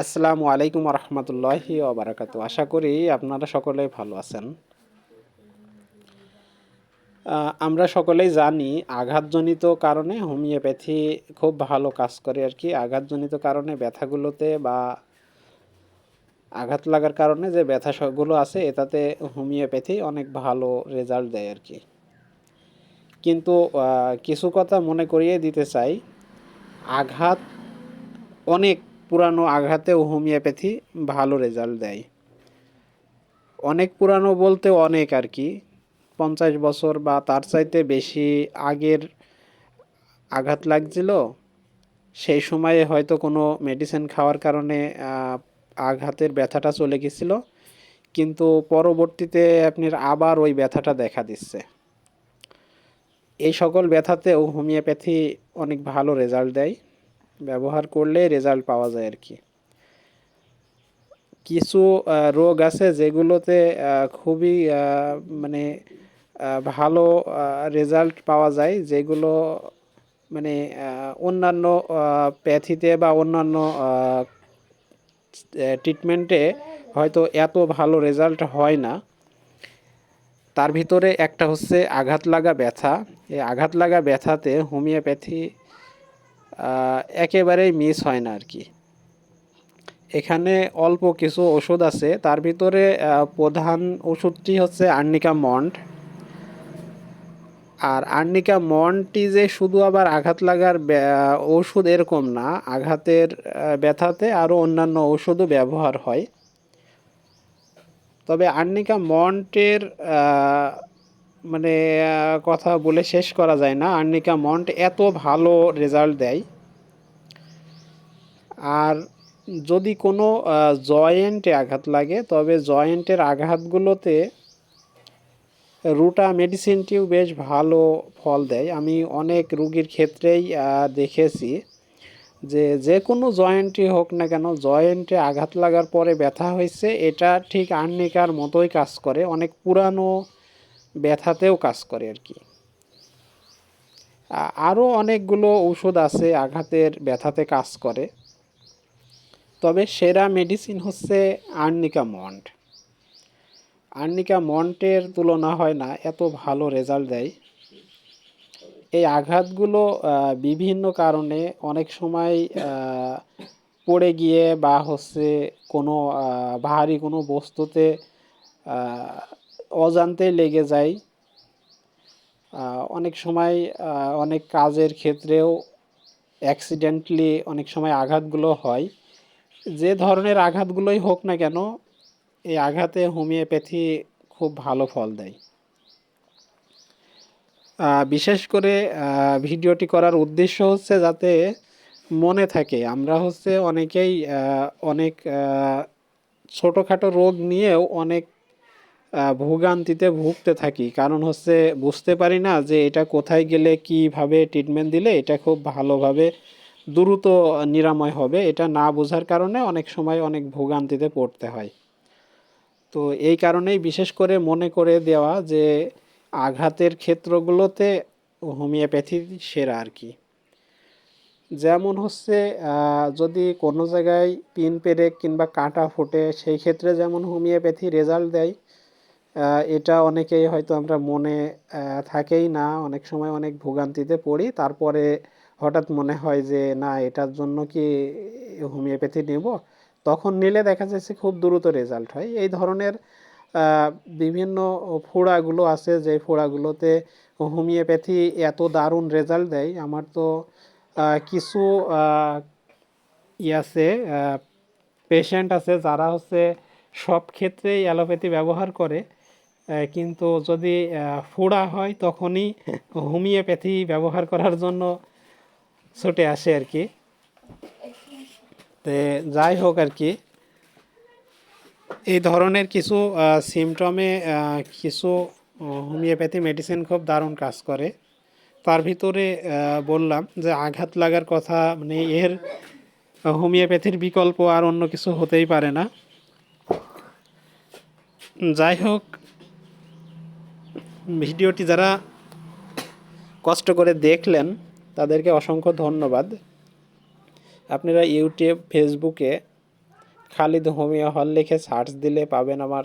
আসসালামু আলাইকুম রহমতুল্লাহি ওবরাকাতু। আশা করি আপনারা সকলেই ভালো আছেন। আমরা সকলেই জানি আঘাতজনিত কারণে হোমিওপ্যাথি খুব ভালো কাজ করে আর কি। আঘাতজনিত কারণে ব্যথাগুলোতে বা আঘাত লাগার কারণে যে ব্যথাগুলো আছে, এটাতে হোমিওপ্যাথি অনেক ভালো রেজাল্ট দেয় আর কি। কিন্তু কিছু কথা মনে করিয়ে দিতে চাই। আঘাত অনেক পুরানো আঘাতেও হোমিওপ্যাথি ভালো রেজাল্ট দেয়। অনেক পুরানো বলতে অনেক আর কি। পঞ্চাশ বছর বা তার চাইতে বেশি আগের আঘাত লাগছিল। সেই সময়ে হয়তো কোনো মেডিসিন খাওয়ার কারণে আঘাতের ব্যথাটা চলে গেছিল। কিন্তু পরবর্তীতে আপনার আবার ওই ব্যথাটা দেখা দিচ্ছে। এই সকল ব্যথাতেও হোমিওপ্যাথি অনেক ভালো রেজাল্ট দেয়। ব্যবহার করলে রেজাল্ট পাওয়া যায় আর কি কিছু রোগ আছে যেগুলোতে খুবই মানে ভালো রেজাল্ট পাওয়া যায়, যেগুলো মানে অন্যান্য প্যাথিতে বা অন্যান্য ট্রিটমেন্টে হয়তো এত ভালো রেজাল্ট হয় না। তার ভিতরে একটা হচ্ছে আঘাত লাগা ব্যথা। এই আঘাত লাগা ব্যথাতে হোমিওপ্যাথি একেবারেই মিস হয় না আর কি এখানে অল্প কিছু ওষুধ আছে, তার ভিতরে প্রধান ওষুধটি হচ্ছে আর্নিকা মন্ড। আর আর্নিকা মন্ডটি যে শুধু আবার আঘাত লাগার ওষুধ এরকম না, আঘাতের ব্যথাতে আরও অন্যান্য ওষুধও ব্যবহার হয়। তবে আর্নিকা মন্টের মানে কথা বলে শেষ করা যায় না। আর্নিকা মন্ট এত ভালো রেজাল্ট দেয়। আর যদি কোনো জয়েন্টে আঘাত লাগে, তবে জয়েন্টের আঘাতগুলোতে রুটা মেডিসিনটিও বেশ ভালো ফল দেয়। আমি অনেক রুগীর ক্ষেত্রেই দেখেছি যে যে কোনো জয়েন্টই হোক না কেন জয়েন্টে আঘাত লাগার পরে ব্যথা হয়েছে। এটা ঠিক আর্নিকার মতোই কাজ করে। অনেক পুরানো ব্যথাতেও কাজ করে আর কি। আরও অনেকগুলো ঔষধ আছে আঘাতের ব্যথাতে কাজ করে। তবে সেরা মেডিসিন হচ্ছে আর্নিকা মন্ড আর্নিকা মন্টের তুলনা হয় না, এত ভালো রেজাল্ট দেয়। এই আঘাতগুলো বিভিন্ন কারণে অনেক সময় পড়ে গিয়ে বা হচ্ছে কোনো ভারী কোনো বস্তুতে অজান্তে লেগে যায়। অনেক সময় অনেক কাজের ক্ষেত্রেও অ্যাক্সিডেন্টলি অনেক সময় আঘাতগুলো হয়। যে ধরনের আঘাতগুলোই হোক না কেন, এই আঘাতে হোমিওপ্যাথি খুব ভালো ফল দেয়। বিশেষ করে ভিডিওটি করার উদ্দেশ্য হচ্ছে যাতে মনে থাকে। আমরা হচ্ছে অনেকেই অনেক ছোটোখাটো রোগ নিয়েও অনেক ভোগান্তিতে ভুগতে থাকি। কারণ হচ্ছে বুঝতে পারি না যে এটা কোথায় গেলে কীভাবে ট্রিটমেন্ট দিলে এটা খুব ভালোভাবে দ্রুত নিরাময় হবে। এটা না বোঝার কারণে অনেক সময় অনেক ভোগান্তিতে পড়তে হয়। তো এই কারণেই বিশেষ করে মনে করে দেওয়া যে আঘাতের ক্ষেত্রগুলোতে হোমিওপ্যাথি সেরা আর কি। যেমন হচ্ছে যদি কোনো জায়গায় পিন পেরেক কিংবা কাঁটা ফোটে, সেই ক্ষেত্রে যেমন হোমিওপ্যাথি রেজাল্ট দেয় এটা অনেকেই হয়তো আমরা মনে থাকেই না। অনেক সময় অনেক ভোগান্তিতে পড়ি। তারপরে হঠাৎ মনে হয় যে, না, এটার জন্য কি হোমিওপ্যাথি নেব? তখন নিলে দেখা যাচ্ছে খুব দ্রুত রেজাল্ট হয়। এই ধরনের বিভিন্ন ফোড়াগুলো আছে যে ফোড়াগুলোতে হোমিওপ্যাথি এত দারুণ রেজাল্ট দেয়। আমার তো কিছু আছে পেশেন্ট আছে যারা হচ্ছে সব ক্ষেত্রেই অ্যালোপ্যাথি ব্যবহার করে। কিন্তু যদি ফোড়া হয় তখনই হোমিওপ্যাথি ব্যবহার করার জন্য ছুটে আসে আর কি। তে যাই হোক আর কি। এই ধরনের কিছু সিমটমে কিছু হোমিওপ্যাথি মেডিসিন খুব দারুণ কাজ করে। তার ভিতরে বললাম যে আঘাত লাগার কথা মানে এর হোমিওপ্যাথির বিকল্প আর অন্য কিছু হতেই পারে না। যাই হোক ভিডিওটি যারা কষ্ট করে দেখলেন, তাদেরকে অসংখ্য ধন্যবাদ। আপনারা ইউটিউব, ফেসবুকে খালিদ হোমিও হল লিখে সার্চ দিলে পাবেন আমার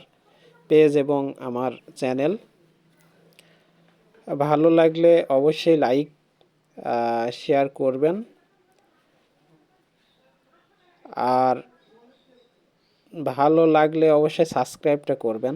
পেজ এবং আমার চ্যানেল। ভালো লাগলে অবশ্যই লাইক শেয়ার করবেন। আর ভালো লাগলে অবশ্যই সাবস্ক্রাইবটা করবেন।